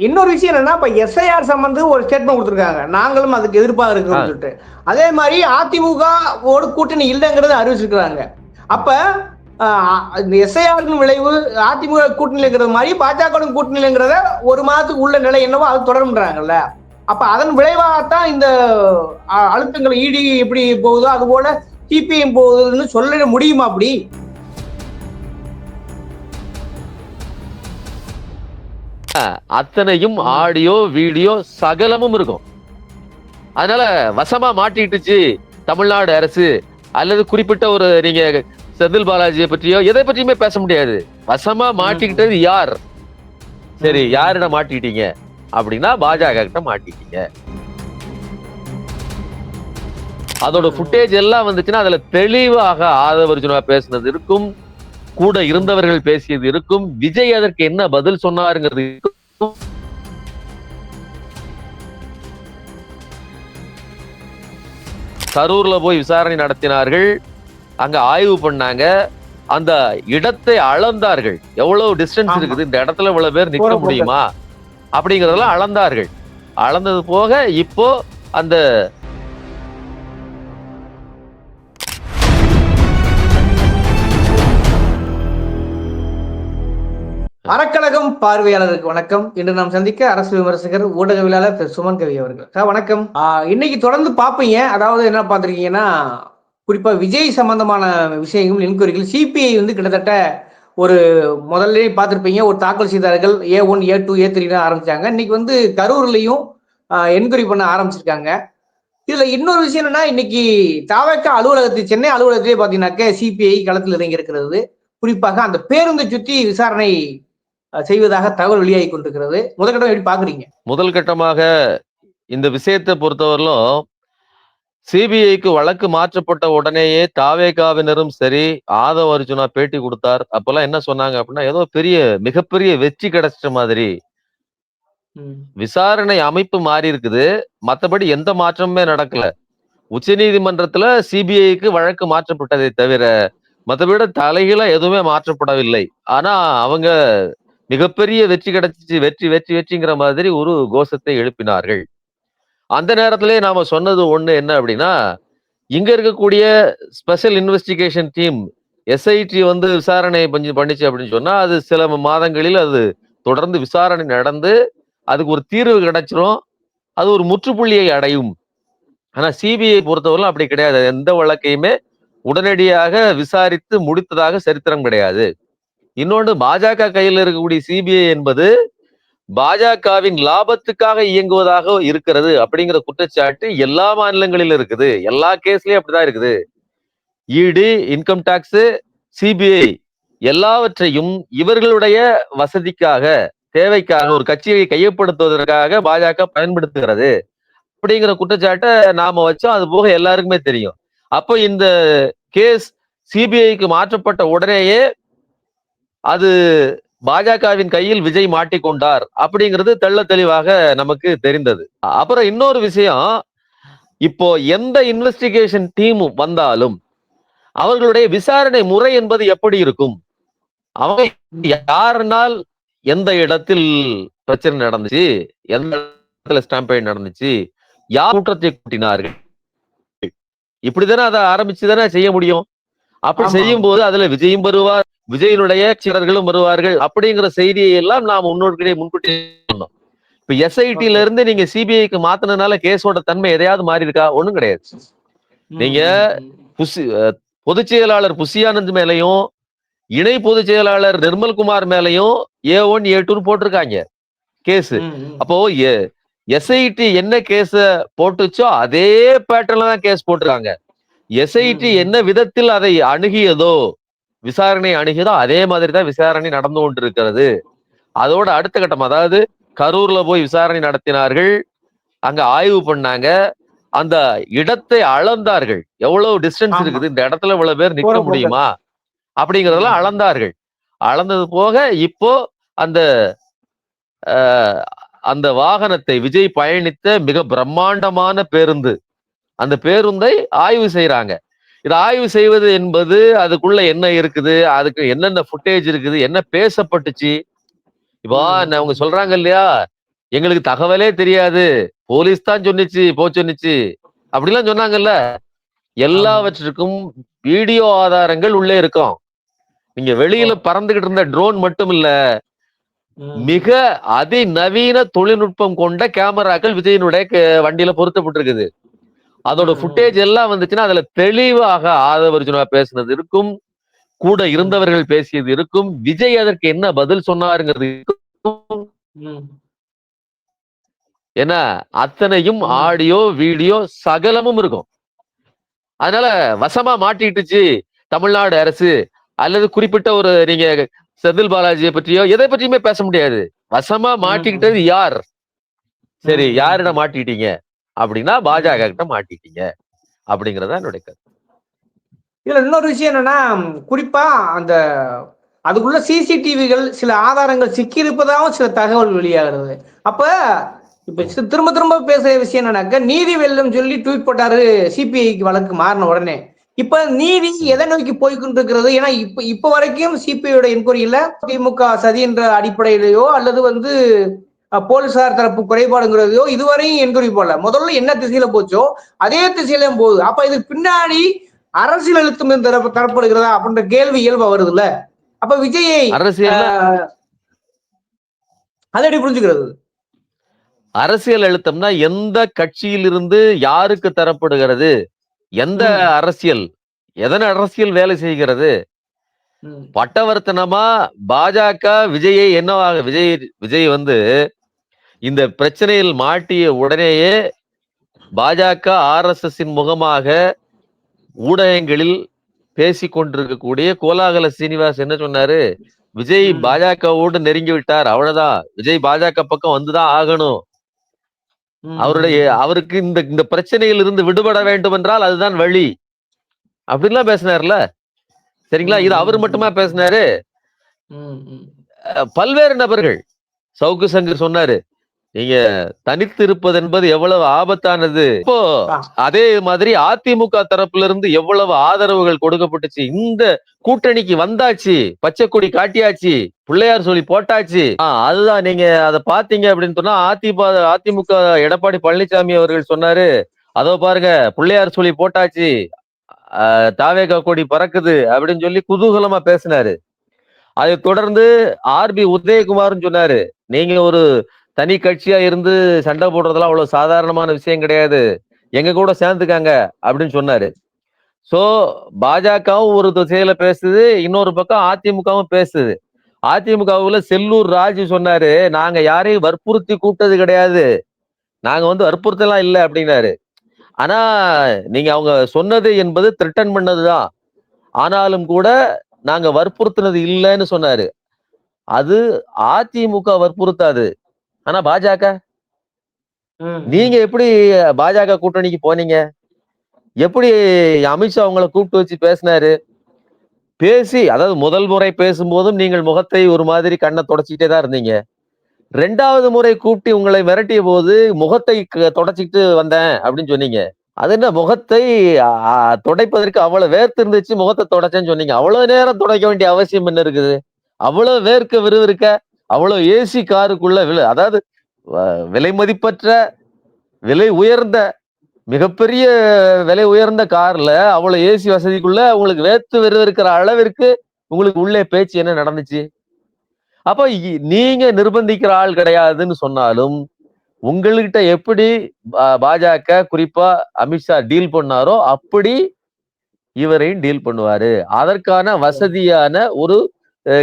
இன்னொரு விஷயம் என்னன்னா இப்ப எஸ்ஐஆர் சம்பந்து ஒரு ஸ்டேட்மெண்ட் கொடுத்திருக்காங்க. நாங்களும் அதுக்கு எதிர்ப்பாக இருக்கிறோம்னு சொல்லிட்டு. அதே மாதிரி அதிமுக ஓடு கூட்டணி இல்லைங்கிறத அறிவிச்சிருக்கிறாங்க. அப்ப ஆஹ், இந்த எஸ்ஐஆர் விளைவு அதிமுக கூட்டணிங்கிறது மாதிரி பாஜக கூட்டணிங்கிறத ஒரு மாதத்துக்கு உள்ள நிலை என்னவோ அது தொடரும்ன்றாங்கல்ல. அப்ப அதன் விளைவாகத்தான் இந்த அழுத்தங்கள் இடி எப்படி போகுதோ அது போல சிபிஎம் போகுதுன்னு சொல்ல முடியுமா அப்படி? அத்தனையும் ஆடியோ வீடியோ சகலமும் இருக்கும். அதனால வசமா மாட்டிட்டுச்சு தமிழ்நாடு அரசு. அல்லது குறிப்பிட்ட ஒரு நீங்க செந்தில் பாலாஜியை பற்றியோ எதை பற்றியுமே பேச முடியாது. வசமா மாட்டிக்கிட்டது யார்? சரி யாரிட மாட்டிக்கிட்டீங்க? அப்படின்னா பாஜக கிட்ட மாட்டிக்கிட்டீங்க. அதோட ஃபுட்டேஜ் எல்லாம் வந்துச்சுன்னா அதுல தெளிவாக ஆதவர்ஜுனா பேசுனது இருக்கும். கூட இருந்தவர்கள் பேசியது இருக்கும். விஜய் அதற்கு என்ன பதில் சொன்னாருங்கிறது. கரூர்ல போய் விசாரணை நடத்தினார்கள். அங்க ஆய்வு பண்ணாங்க. அந்த இடத்தை அளந்தார்கள். எவ்வளவு டிஸ்டன்ஸ். இருக்குது? இந்த இடத்துல இவ்வளவு பேர் நிக்க. முடியுமா? அப்படிங்கறதெல்லாம் அளந்தார்கள். அளந்தது போக இப்போ அந்த அறக்கழகம் பார்வையாளருக்கு வணக்கம். இன்று நாம் சந்திக்க அரசு விமர்சகர் ஊடகவியலாளர் திரு சுமன் கவி அவர்கள். சார் வணக்கம். இன்னைக்கு தொடர்ந்து பார்ப்பீங்க. அதாவது என்ன பார்த்துருக்கீங்கன்னா குறிப்பா விஜய் சம்பந்தமான விஷயங்கள் என்கொயரிகள் சிபிஐ வந்து கிட்டத்தட்ட ஒரு முதல்ல பார்த்துருப்பீங்க. ஒரு தாக்கல் செய்தார்கள். A one A two A three ஆரம்பிச்சாங்க. இன்னைக்கு வந்து கரூர்லையும் என்கொயரி பண்ண ஆரம்பிச்சிருக்காங்க. இதுல இன்னொரு விஷயம் என்னன்னா இன்னைக்கு தாவக்க அலுவலகத்தை சென்னை அலுவலகத்திலே பாத்தீங்கன்னாக்க சிபிஐ களத்தில் இறங்கி இருக்கிறது குறிப்பாக அந்த பேருந்தை சுற்றி விசாரணை செய்வதாக தகவல் வெளியாகி கொண்டிருக்கிறது. முதற்கட்டம் எப்படி பாக்குறீங்க முதல் கட்டமாக இந்த விஷயத்தை பொறுத்தவரையிலும் சிபிஐக்கு வழக்கு மாற்றப்பட்ட உடனேயே தாவேகாவினரும் சரி ஆதவ அர்ஜுனா பேட்டி கொடுத்தார். அப்பெல்லாம் என்ன சொன்னாங்க அப்படின்னா ஏதோ பெரிய மிகப்பெரிய வெற்றி கிடைச்சிட்ட மாதிரி. விசாரணை அமைப்பு மாறி இருக்குது. மத்தபடி எந்த மாற்றமுமே நடக்கல. உச்சநீதிமன்றத்துல சிபிஐக்கு வழக்கு மாற்றப்பட்டதை தவிர மத்தபடி தலைகீழ எதுவுமே மாற்றப்படவில்லை. ஆனா அவங்க மிகப்பெரிய வெற்றி கிடைச்சிச்சு வெற்றி வெற்றி வெற்றிங்கிற மாதிரி ஒரு கோஷத்தை எழுப்பினார்கள். அந்த நேரத்திலே நாம சொன்னது ஒண்ணு என்ன அப்படின்னா இங்க இருக்கக்கூடிய ஸ்பெஷல் இன்வெஸ்டிகேஷன் டீம் எஸ்ஐடி வந்து விசாரணை பண்ணி பண்ணிச்சு அப்படின்னு சொன்னா அது சில மாதங்களில் அது தொடர்ந்து விசாரணை நடந்து அதுக்கு ஒரு தீர்வு கிடைச்சிரும். அது ஒரு முற்றுப்புள்ளியை அடையும். ஆனா சிபிஐ பொறுத்தவரை அப்படி கிடையாது. எந்த வழக்கையுமே உடனடியாக விசாரித்து முடித்ததாக சரித்திரம் கிடையாது. இன்னொன்று பாஜக கையில் இருக்கக்கூடிய சிபிஐ என்பது பாஜகவின் லாபத்துக்காக இயங்குவதாக இருக்கிறது அப்படிங்கிற குற்றச்சாட்டு எல்லா மாநிலங்களிலும் இருக்குது. எல்லா கேஸ்லயும் அப்படிதான் இருக்குது. இடி இன்கம் டாக்ஸ் சிபிஐ எல்லாவற்றையும் இவர்களுடைய வசதிக்காக தேவைக்காக ஒரு கட்சியை கையப்படுத்துவதற்காக பாஜக பயன்படுத்துகிறது. அப்படிங்கிற குற்றச்சாட்டை நாம வச்சோம். அது போக எல்லாருக்குமே தெரியும். அப்போ இந்த கேஸ் சிபிஐக்கு மாற்றப்பட்ட உடனேயே அது பாஜகவின் கையில் விஜய் மாட்டிக்கொண்டார் அப்படிங்கிறது தெள்ள தெளிவாக நமக்கு தெரிந்தது. அப்புறம் இன்னொரு விஷயம் இப்போ எந்த இன்வெஸ்டிகேஷன் டீம் வந்தாலும் அவர்களுடைய விசாரணை முறை என்பது எப்படி இருக்கும்? அவங்க யாருனால் எந்த இடத்தில் பிரச்சனை நடந்துச்சு எந்த இடத்துல ஸ்டாம்பைட் நடந்துச்சு யார் குற்றத்தை கூட்டினார்கள்? இப்படிதானே அதை ஆரம்பிச்சு தானே செய்ய முடியும்? அப்படி. செய்யும் போது அதுல விஜயும் வருவார் விஜயனுடைய சிலர்களும் வருவார்கள் அப்படிங்கிற செய்தியை எல்லாம் நாம் முன்னோர்களே முன்கூட்டி சொன்னோம். இப்ப எஸ்ஐடில இருந்து நீங்க சிபிஐக்கு மாத்தினதுனால கேஸோட தன்மை எதையாவது மாறி இருக்கா ஒண்ணும் கிடையாது. நீங்க புசி பொதுச் செயலாளர் புசியானந்த் மேலையும் இணை பொதுச் செயலாளர் நிர்மல்குமார் மேலையும் ஏ ஒன் ஏ டூன்னு போட்டிருக்காங்க கேஸ். அப்போ எஸ்ஐடி என்ன கேஸ போட்டுச்சோ அதே பேட்டர்ல தான் கேஸ் போட்டிருக்காங்க. எஸ்ஐடி. என்ன விதத்தில் அதை அணுகியதோ விசாரணை அணுகியதோ அதே மாதிரி தான் விசாரணை நடந்து கொண்டிருக்கிறது. அதோட அடுத்த கட்டம் அதாவது கரூர்ல போய் விசாரணை நடத்தினார்கள். அங்க ஆய்வு பண்ணாங்க. அந்த இடத்தை அளந்தார்கள். எவ்வளவு டிஸ்டன்ஸ். இருக்குது? இந்த இடத்துல இவ்வளவு பேர் நிக்க. முடியுமா? அப்படிங்கறதெல்லாம் அளந்தார்கள். அளந்தது போக இப்போ அந்த அந்த வாகனத்தை விஜய் பயணித்த மிக பிரம்மாண்டமான பேருந்து. அந்த பேருந்தை ஆய்வு செய்றாங்க. இது ஆய்வு செய்வது என்பது அதுக்குள்ள என்ன இருக்குது? அதுக்கு என்னென்ன ஃபுட்டேஜ் இருக்குது? என்ன பேசப்பட்டுச்சு? இப்போ. அவங்க சொல்றாங்க இல்லையா? எங்களுக்கு தகவலே தெரியாது. போலீஸ் தான் சொன்னிச்சு போ சொன்னிச்சு. அப்படிலாம் சொன்னாங்கல்ல. எல்லாவற்றிற்கும் வீடியோ ஆதாரங்கள் உள்ளே இருக்கும். நீங்க வெளியில பறந்துகிட்டு இருந்த ட்ரோன் மட்டும் இல்ல மிக அதிநவீன தொழில்நுட்பம் கொண்ட கேமராக்கள் விஜயனுடைய வண்டியில பொருத்தப்பட்டிருக்குது. அதோட. ஃபுட்டேஜ் எல்லாம் வந்துச்சுன்னா அதுல தெளிவாக ஆதவர்ஜுனா பேசுனது இருக்கும். கூட இருந்தவர்கள் பேசியது இருக்கும். விஜய் அதற்கு என்ன பதில் சொன்னாருங்கிறது. ஏன்னா அத்தனையும். ஆடியோ வீடியோ சகலமும் இருக்கும். அதனால வசமா மாட்டிட்டுச்சு தமிழ்நாடு அரசு. அல்லது குறிப்பிட்ட ஒரு நீங்க செந்தில் பாலாஜியை பற்றியோ எதை பற்றியுமே பேச முடியாது. வசமா மாட்டிக்கிட்டது யார்? சரி. யாரிடம் மாட்டிட்டீங்க அப்படின்னா பாஜக கிட்ட மாட்டிட்டீங்க. அப்படிங்கறதா என்னுடைய கருத்து. இதுல இன்னொரு விஷயம் என்னன்னா குறிப்பா அந்த அதுக்குள்ள சிசிடிவிகள் சில ஆதாரங்கள் சிக்கியிருப்பதாகவும் சில தகவல் வெளியாகிறது. அப்ப இப்ப திரும்ப திரும்ப பேசுற விஷயம் என்னன்னாக்க நீதி வெல்லம் சொல்லி ட்வீட் போட்டாரு சிபிஐக்கு வழக்கு மாறின உடனே. இப்ப நீதி எதை நோக்கி போய்கொண்டிருக்கிறது? ஏன்னா இப்ப இப்ப வரைக்கும் சிபிஐயோட என்கொயரியில திமுக சதி என்ற அடிப்படையிலேயோ அல்லது வந்து போலீசார் தரப்பு குறைபாடுங்கிறதையோ இதுவரையும் என்கொயரி போடல. முதல்ல என்ன திசையில போச்சோ அதே திசையில போகுது. அப்ப இதுக்கு பின்னாடி அரசியல் அழுத்தம் தரப்பு தரப்படுகிறதா அப்படின்ற கேள்வி இயல்பா வருதுல்ல? அப்ப விஜயை அரசியல் அதை எப்படி புரிஞ்சுக்கிறது? அரசியல் அழுத்தம்னா எந்த கட்சியிலிருந்து யாருக்கு தரப்படுகிறது? எந்த. அரசியல்? எதன் அரசியல் வேலை செய்கிறது? பட்டவர்த்தனமா பாஜக விஜயை என்னவாக விஜய் விஜய் வந்து இந்த பிரச்சனையில் மாட்டிய உடனேயே பாஜக ஆர்எஸ்எஸ் முகமாக ஊடகங்களில் பேசிக் கொண்டிருக்கக்கூடிய கோலாகல சீனிவாஸ் என்ன சொன்னாரு? விஜய். பாஜகவோடு நெருங்கி விட்டார். அவ்வளவுதான். விஜய் பாஜக பக்கம் வந்துதான் ஆகணும். அவருடைய அவருக்கு இந்த இந்த பிரச்சனையில் இருந்து விடுபட வேண்டும் என்றால் அதுதான் வழி. அப்படின்லாம் பேசினார்ல. சரிங்களா? இது அவர் மட்டுமா பேசினாரு? பல்வேறு நபர்கள். சவுக்கு சங்கர் சொன்னாரு நீங்க தனித்து இருப்பது என்பது எவ்வளவு ஆபத்தானது? இப்போ. அதே மாதிரி அதிமுக தரப்புல இருந்து எவ்வளவு ஆதரவுகள் கொடுக்கப்பட்டுச்சு? இந்த கூட்டணிக்கு வந்தாச்சு பச்சை கொடி காட்டியாச்சு பிள்ளையார் சொல்லி போட்டாச்சு. அதுதான் நீங்க அதை பாத்தீங்க அப்படின்னு சொன்னா அதிமுக அதிமுக எடப்பாடி பழனிசாமி அவர்கள் சொன்னாரு அதோ பாருங்க பிள்ளையார் சொல்லி போட்டாச்சு தாவேகா கொடி பறக்குது அப்படின்னு சொல்லி குதூகலமா பேசினாரு. அதை தொடர்ந்து ஆர்பி உதயகுமார்னு சொன்னாரு. நீங்க ஒரு தனி கட்சியா இருந்து சண்டை போடுறதெல்லாம் அவ்வளவு சாதாரணமான விஷயம் கிடையாது. எங்க கூட சேர்ந்துக்காங்க அப்படின்னு சொன்னாரு. சோ பாஜகவும் ஒரு திசையில பேசுது இன்னொரு பக்கம் அதிமுகவும் பேசுது. அதிமுகவுல செல்லூர் ராஜு சொன்னாரு நாங்க யாரையும் வற்புறுத்தி கூப்பிட்டது கிடையாது. நாங்க வந்து வற்புறுத்தலாம் இல்லை அப்படின்னாரு. ஆனா நீங்க அவங்க சொன்னது என்பது த்ரிட்டன் பண்ணதுதான். ஆனாலும் கூட நாங்க வற்புறுத்தினது இல்லைன்னு சொன்னாரு. அது அதிமுக வற்புறுத்தாது. ஆனா பாஜக. நீங்க எப்படி பாஜக கூட்டணிக்கு போனீங்க? எப்படி அமித்ஷா உங்களை கூப்பிட்டு வச்சு பேசினாரு? பேசி அதாவது முதல் முறை பேசும்போதும் நீங்கள் முகத்தை ஒரு மாதிரி கண்ணை தொடச்சிக்கிட்டே தான் இருந்தீங்க. ரெண்டாவது முறை கூப்பிட்டு உங்களை மிரட்டிய போது முகத்தை தொடச்சிக்கிட்டு வந்தேன் அப்படின்னு சொன்னீங்க. அது என்ன முகத்தை துடைப்பதற்கு அவ்வளவு வேர்த்து இருந்துச்சு முகத்தை தொடச்சேன்னு சொன்னீங்க. அவ்வளவு நேரம் துடைக்க வேண்டிய அவசியம் என்ன இருக்குது? அவ்வளவு வேர்க்க விறுவிறுக்க அவ்வளவு ஏசி காருக்குள்ள விலை அதாவது வ- விலை மதிப்பற்ற விலை உயர்ந்த மிகப்பெரிய விலை உயர்ந்த கார்ல அவ்வளவு ஏசி வசதிக்குள்ள உங்களுக்கு வேத்து இருக்கிற அளவிற்கு உங்களுக்கு உள்ளே பேச்சு என்ன நடந்துச்சு? அப்ப இ- நீங்க நிர்பந்திக்கிற ஆள் கிடையாதுன்னு சொன்னாலும் உங்கள்கிட்ட எப்படி பாஜக குறிப்பா அமித்ஷா டீல் பண்ணாரோ அப்படி இவரையும் டீல் பண்ணுவாரு. அதற்கான வசதியான ஒரு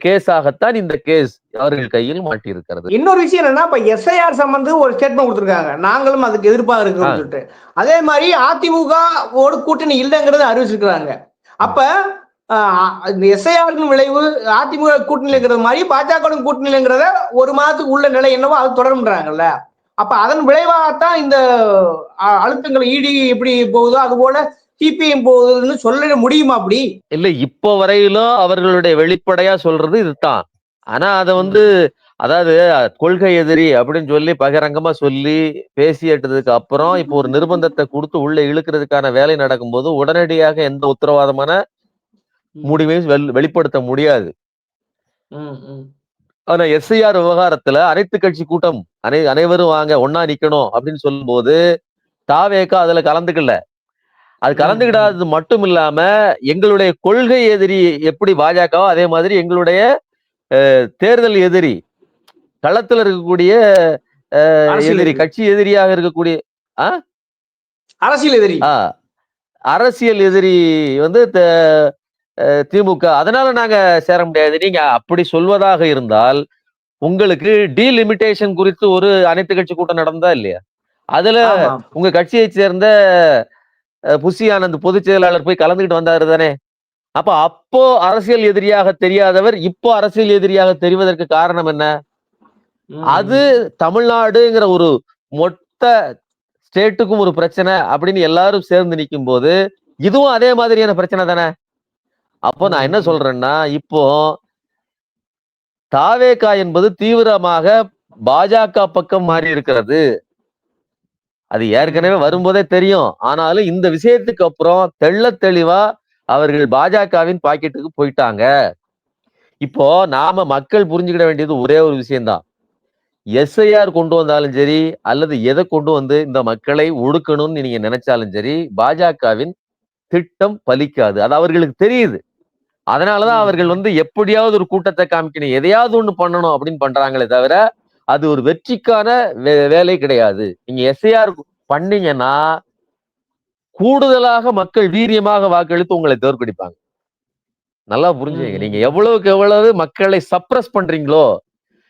கேஸாகத்தான் இந்த கேஸ் அவர்கள் கையில் மாட்டியிருக்கிறது. இன்னொரு விஷயம் என்னன்னா இப்ப எஸ்ஐஆர் சம்பந்து ஒரு ஸ்டேட்மெண்ட் கொடுத்திருக்காங்க. நாங்களும் அதுக்கு எதிர்ப்பாக இருக்கிறோம். சொல்லிட்டு. அதே மாதிரி அதிமுக ஓடு கூட்டணி இல்லைங்கிறத அறிவிச்சிருக்கிறாங்க. அப்ப ஆஹ், இந்த எஸ்ஐஆர் விளைவு அதிமுக கூட்டணிங்கிறது மாதிரி பாஜக கூட்டணிங்கிறத ஒரு மாதத்துக்கு உள்ள நிலை என்னவோ அது தொடரும்ன்றாங்கல்ல. அப்ப அதன் விளைவாகத்தான் இந்த அழுத்தங்கள் இடி எப்படி போகுதோ அது போல சிபிஎம் போகுதுன்னு சொல்ல முடியுமா அப்படி? இல்ல இப்போ வரையிலும் அவர்களுடைய வெளிப்படையா சொல்றது இதுதான். ஆனா அத வந்து அதாவது கொள்கை எதிரி அப்படின்னு சொல்லி பகிரங்கமா சொல்லி பேசிட்டதுக்கு அப்புறம் இப்போ ஒரு நிர்பந்தத்தை கொடுத்து உள்ள இழுக்கிறதுக்கான வேலை நடக்கும்போது உடனடியாக எந்த உத்தரவாதமான முடிவையும் வெள்- வெளிப்படுத்த முடியாது. ஆனா எஸ்ஐஆர் விவகாரத்துல அனைத்து கட்சி கூட்டம் அனை அனைவரும் வாங்க ஒன்னா நிக்கணும் அப்படின்னு சொல்லும்போது தாவேக்கா அதுல கலந்துக்கல. அது கலந்துக்கிடாதது மட்டும் இல்லாம எங்களுடைய கொள்கை எதிரி எப்படி பாஜகவோ அதே மாதிரி எங்களுடைய தேர்தல் எதிரி களத்துல இருக்கக்கூடிய எதிரி. கட்சி எதிரியாக இருக்கக்கூடிய அரசியல் எதிரி. அரசியல் எதிரி வந்து திமுக. அதனால நாங்க சேர முடியாது. நீங்க அப்படி சொல்வதாக இருந்தால் உங்களுக்கு டீலிமிட்டேஷன் குறித்து ஒரு அனைத்து கட்சி கூட்டம் நடந்ததா இல்லையா? அதுல. உங்க கட்சியை சேர்ந்த புசி ஆனந்த் பொதுச் செயலாளர் போய் கலந்துக்கிட்டு வந்தாரு தானே அப்ப அப்போ அரசியல் எதிரியாக தெரியாதவர் இப்போ அரசியல் எதிரியாக தெரிவதற்கு காரணம் என்ன. அது தமிழ்நாடுங்கிற ஒரு மொத்த ஸ்டேட்டுக்கும் ஒரு பிரச்சனை அப்படின்னு எல்லாரும் சேர்ந்து நிற்கும் போது இதுவும் அதே மாதிரியான பிரச்சனை தானே அப்போ நான் என்ன. சொல்றேன்னா இப்போ தாவேகா என்பது தீவிரமாக பாஜக பக்கம் மாறி இருக்கிறது அது ஏற்கனவே வரும்போதே தெரியும். ஆனாலும் இந்த விஷயத்துக்கு அப்புறம் தெள்ள தெளிவா அவர்கள் பாஜகவின் பாக்கெட்டுக்கு போயிட்டாங்க. இப்போ நாம மக்கள் புரிஞ்சுக்கிட வேண்டியது ஒரே ஒரு விஷயம்தான். எஸ்ஐஆர் கொண்டு வந்தாலும் சரி அல்லது எதை கொண்டு வந்து இந்த மக்களை ஒடுக்கணும்னு நீங்க நினைச்சாலும் சரி பாஜகவின் திட்டம் பலிக்காது. அது அவர்களுக்கு தெரியுது. அதனாலதான். அவர்கள் வந்து எப்படியாவது ஒரு கூட்டத்தை காமிக்கணும். எதையாவது ஒண்ணு பண்ணணும் அப்படின்னு பண்றாங்களே தவிர அது ஒரு வெற்றிக்கான வே- வேலை கிடையாது. நீங்க எஸ்ஐஆர் பண்ணீங்கன்னா கூடுதலாக மக்கள் வீரியமாக வாக்களித்து உங்களை தோற்கடிப்பாங்க. நல்லா புரிஞ்சுங்க. நீங்க எவ்வளவுக்கு எவ்வளவு மக்களை சப்ரஸ் பண்றீங்களோ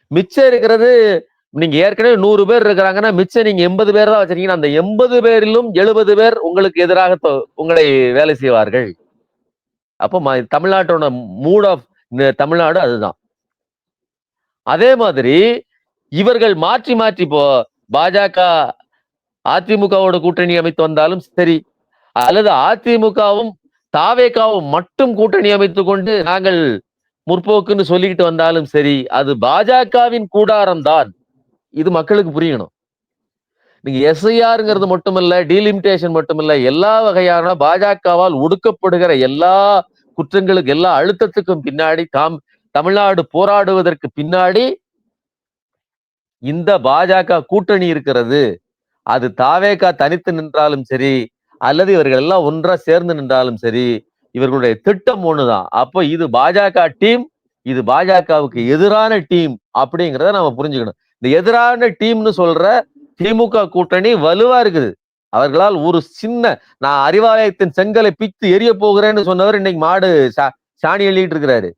மிச்சம் இருக்கிறது நீங்க ஏற்கனவே நூறு பேர் இருக்கிறாங்கன்னா மிச்சம் நீங்க எண்பது பேர் தான் வச்சிருக்கீங்கன்னா அந்த எண்பது பேரிலும் எழுபது பேர் உங்களுக்கு எதிராக உங்களை வேலை செய்வார்கள். அப்போ தமிழ்நாட்டோட மூட் ஆஃப் தமிழ்நாடு அதுதான். அதே மாதிரி இவர்கள் மாற்றி மாற்றி இப்போ பாஜக அதிமுகவோட கூட்டணி அமைத்து வந்தாலும் சரி அல்லது அதிமுகவும் தாவேக்காவும் மட்டும் கூட்டணி அமைத்து கொண்டு நாங்கள் முற்போக்குன்னு சொல்லிக்கிட்டு வந்தாலும் சரி அது பாஜகவின் கூடாரம் தான். இது மக்களுக்கு புரியணும். நீங்க எஸ்ஐஆருங்கிறது மட்டுமல்ல டீலிமிட்டேஷன் மட்டுமல்ல எல்லா வகையான பாஜகவால் ஒடுக்கப்படுகிற எல்லா குற்றங்களுக்கு எல்லா அழுத்தத்துக்கும் பின்னாடி தாம் தமிழ்நாடு போராடுவதற்கு பின்னாடி இந்த பாஜக கூட்டணி இருக்கிறது அது தாவேகா தனித்து நின்றாலும் சரி அல்லது இவர்கள் எல்லாம் ஒன்றா சேர்ந்து நின்றாலும் சரி இவர்களுடைய திட்டம் ஒண்ணுதான். அப்போ இது பாஜக டீம் இது பாஜகவுக்கு எதிரான டீம் அப்படிங்கிறத நம்ம புரிஞ்சுக்கணும். இந்த எதிரான டீம்னு சொல்ற திமுக கூட்டணி வலுவா இருக்குது. அவர்களால் ஒரு சின்ன நான் அறிவாலயத்தின் செங்கலை பித்து எரிய போகிறேன்னு சொன்னவர் இன்னைக்கு மாடு சா- சாணி எழுதிட்டு இருக்கிறாரு.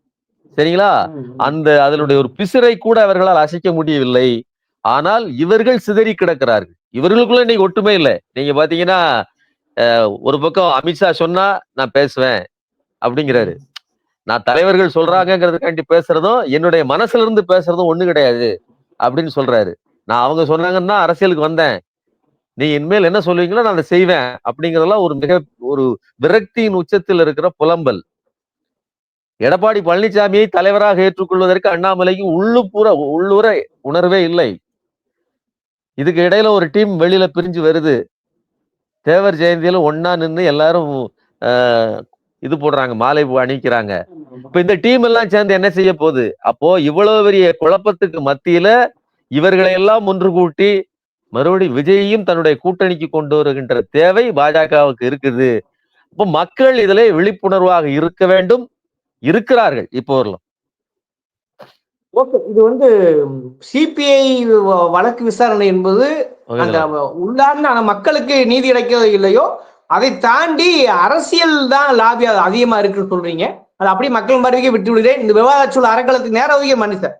சரிங்களா. அந்த அதனுடைய ஒரு பிசிறை கூட அவர்களால் அசைக்க முடியவில்லை. ஆனால் இவர்கள் சிதறி கிடக்கிறார்கள். இவர்களுக்குள்ள இன்னைக்கு ஒட்டுமே இல்லை. நீங்க பாத்தீங்கன்னா ஒரு பக்கம் அமித்ஷா சொன்னா நான் பேசுவேன் அப்படிங்கிறாரு. நான் தலைவர்கள் சொல்றாங்கிறதுக்காண்டி பேசுறதும் என்னுடைய மனசுல இருந்து பேசுறதும் ஒண்ணு கிடையாது அப்படின்னு சொல்றாரு. நான் அவங்க சொன்னாங்கன்னா அரசியலுக்கு வந்தேன். நீ இனிமேல் என்ன சொல்லுவீங்களோ நான் அதை செய்வேன் அப்படிங்கிறதெல்லாம் ஒரு மிக ஒரு விரக்தியின் உச்சத்தில் இருக்கிற புலம்பல். எடப்பாடி பழனிசாமியை தலைவராக ஏற்றுக்கொள்வதற்கு அண்ணாமலைக்கு உள்ளுப்புற உள்ளுர உணர்வே இல்லை. இதுக்கு இடையில ஒரு டீம் வெளியில பிரிஞ்சு வருது. தேவர் ஜெயந்தியில ஒன்னா நின்று எல்லாரும் ஆஹ், இது போடுறாங்க மாலை பூ அணிக்கிறாங்க. இப்ப இந்த டீம் எல்லாம் சேர்ந்து என்ன செய்ய போகுது? அப்போ இவ்வளவு பெரிய குழப்பத்துக்கு மத்தியில இவர்களை எல்லாம் ஒன்று கூட்டி மறுபடியும் விஜயையும் தன்னுடைய கூட்டணிக்கு கொண்டு வருகின்ற தேவை பாஜகவுக்கு இருக்குது. இப்போ மக்கள் இதிலே விழிப்புணர்வாக இருக்க வேண்டும். இருக்கிறார்கள். இப்போ வரலாம் ஓகே இது வந்து சிபிஐ வழக்கு விசாரணை என்பது அந்த உள்ளார்ந்த மக்களுக்கு நீதி கிடைக்கிறதோ இல்லையோ அதை தாண்டி அரசியல் தான் லாபி அதிகமா இருக்குன்னு சொல்றீங்க. அது அப்படியே மக்கள் பார்வைக்கு விட்டு விடுகிறேன் இந்த விவாத சூழல் அறக்களத்துக்கு நேரம் ஒதுக்கிய மனுஷன்